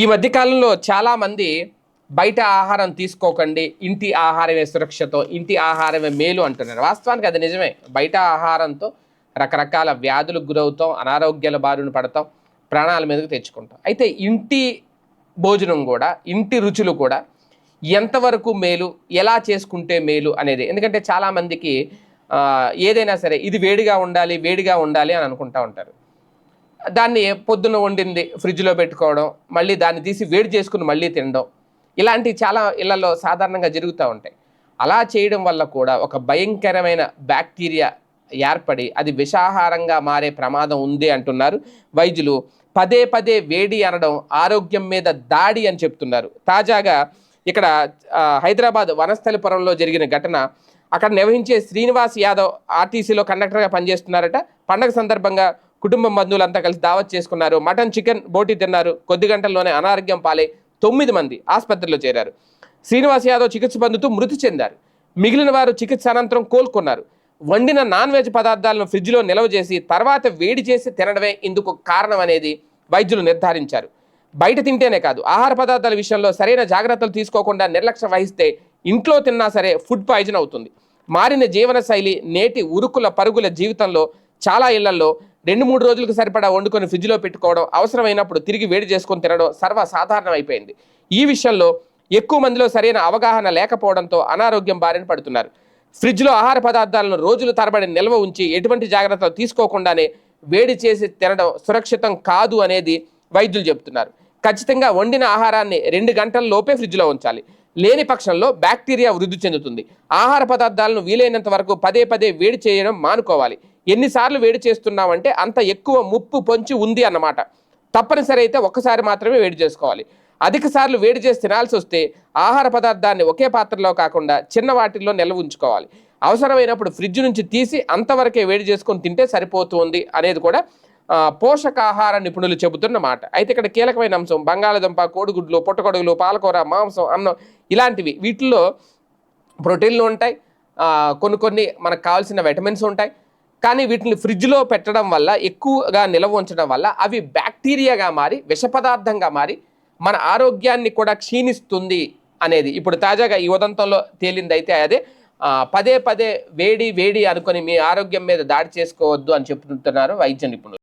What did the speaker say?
ఈ మధ్యకాలంలో చాలామంది బయట ఆహారం తీసుకోకండి ఇంటి ఆహారమే సురక్షతో ఇంటి ఆహారమే మేలు అంటున్నారు. వాస్తవానికి అది నిజమే. బయట ఆహారంతో రకరకాల వ్యాధులకు గురవుతాం అనారోగ్యాల బారిన పడతాం ప్రాణాల మీదకు తెచ్చుకుంటాం. అయితే ఇంటి భోజనం కూడా ఇంటి రుచులు కూడా ఎంతవరకు మేలు ఎలా చేసుకుంటే మేలు అనేది. ఎందుకంటే చాలామందికి ఏదైనా సరే ఇది వేడిగా ఉండాలి వేడిగా ఉండాలి అని అనుకుంటా ఉంటారు. దాన్ని పొద్దున వండింది ఫ్రిడ్జ్లో పెట్టుకోవడం మళ్ళీ దాన్ని తీసి వేడి చేసుకుని మళ్ళీ తినడం. ఇలాంటివి చాలా ఇళ్ళలో సాధారణంగా జరుగుతూ ఉంటాయి. అలా చేయడం వల్ల కూడా ఒక భయంకరమైన బ్యాక్టీరియా ఏర్పడి అది విషాహారంగా మారే ప్రమాదం ఉంది అంటున్నారు. వైద్యులు పదే పదే వేడి అనడం ఆరోగ్యం మీద దాడి అని చెప్తున్నారు. తాజాగా ఇక్కడ హైదరాబాద్ వనస్థలిపురంలో జరిగిన ఘటన అక్కడ నిర్వహించే శ్రీనివాస్ యాదవ్ ఆర్టీసీలో కండక్టర్గా పనిచేస్తున్నారట. పండగ సందర్భంగా కుటుంబం బంధువులంతా కలిసి దావత్ చేసుకున్నారు. మటన్ చికెన్ బోటి తిన్నారు. కొద్ది గంటల్లోనే అనారోగ్యం పాలై తొమ్మిది మంది ఆసుపత్రిలో చేరారు. శ్రీనివాస్ యాదవ్ చికిత్స పొందుతూ మృతి చెందారు. మిగిలిన వారు చికిత్స అనంతరం కోలుకున్నారు. వండిన నాన్ వెజ్ పదార్థాలను ఫ్రిడ్జ్లో నిల్వ చేసి తర్వాత వేడి చేసి తినడమే ఇందుకు కారణం అనేది వైద్యులు నిర్ధారించారు. బయట తింటేనే కాదు ఆహార పదార్థాల విషయంలో సరైన జాగ్రత్తలు తీసుకోకుండా నిర్లక్ష్యం వహిస్తే ఇంట్లో తిన్నా సరే ఫుడ్ పాయిజన్ అవుతుంది. మారిన జీవన శైలి నేటి ఉరుకుల పరుగుల జీవితంలో చాలా ఇళ్ళలో రెండు మూడు రోజులకు సరిపడా వండుకొని ఫ్రిడ్జ్లో పెట్టుకోవడం అవసరమైనప్పుడు తిరిగి వేడి చేసుకొని తినడం సర్వసాధారణం అయిపోయింది ఈ విషయంలో ఎక్కువ మందిలో సరైన అవగాహన లేకపోవడంతో అనారోగ్యం బారిన పడుతున్నారు. ఫ్రిడ్జ్లో ఆహార పదార్థాలను రోజులు తరబడి నిల్వ ఉంచి ఎటువంటి జాగ్రత్తలు తీసుకోకుండానే వేడి చేసి తినడం సురక్షితం కాదు అనేది వైద్యులు చెబుతున్నారు. ఖచ్చితంగా వండిన ఆహారాన్ని రెండు గంటల లోపే ఫ్రిడ్జ్లో ఉంచాలి. లేని పక్షంలో బ్యాక్టీరియా వృద్ధి చెందుతుంది. ఆహార పదార్థాలను వీలైనంత వరకు పదే పదే వేడి చేయడం మానుకోవాలి. ఎన్నిసార్లు వేడి చేస్తున్నామంటే అంత ఎక్కువ ముప్పు పొంచి ఉంది అన్నమాట. తప్పనిసరి అయితే ఒక్కసారి మాత్రమే వేడి చేసుకోవాలి. అధిక సార్లు వేడి చేసి తినాల్సి వస్తే ఆహార పదార్థాన్ని ఒకే పాత్రలో కాకుండా చిన్న వాటిల్లో నిల్వ ఉంచుకోవాలి. అవసరమైనప్పుడు ఫ్రిడ్జ్ నుంచి తీసి అంతవరకే వేడి చేసుకొని తింటే సరిపోతుంది అనేది కూడా పోషకాహార నిపుణులు చెబుతున్న మాట. అయితే ఇక్కడ కీలకమైన అంశం బంగాళాదుంప కోడిగుడ్లు పుట్టగొడుగులు పాలకూర మాంసం అన్నం ఇలాంటివి. వీటిల్లో ప్రోటీన్లు ఉంటాయి. కొన్ని కొన్ని మనకు కావాల్సిన విటమిన్స్ ఉంటాయి. కానీ వీటిని ఫ్రిడ్జ్లో పెట్టడం వల్ల ఎక్కువగా నిల్వ ఉంచడం వల్ల అవి బ్యాక్టీరియాగా మారి విష పదార్థంగా మారి మన ఆరోగ్యాన్ని కూడా క్షీణిస్తుంది అనేది. ఇప్పుడు తాజాగా ఈ ఉదంతంలో తేలింది అయితే అదే పదే పదే వేడి వేడి అనుకొని మీ ఆరోగ్యం మీద దాడి చేసుకోవద్దు అని చెప్తున్నారు వైద్య నిపుణులు.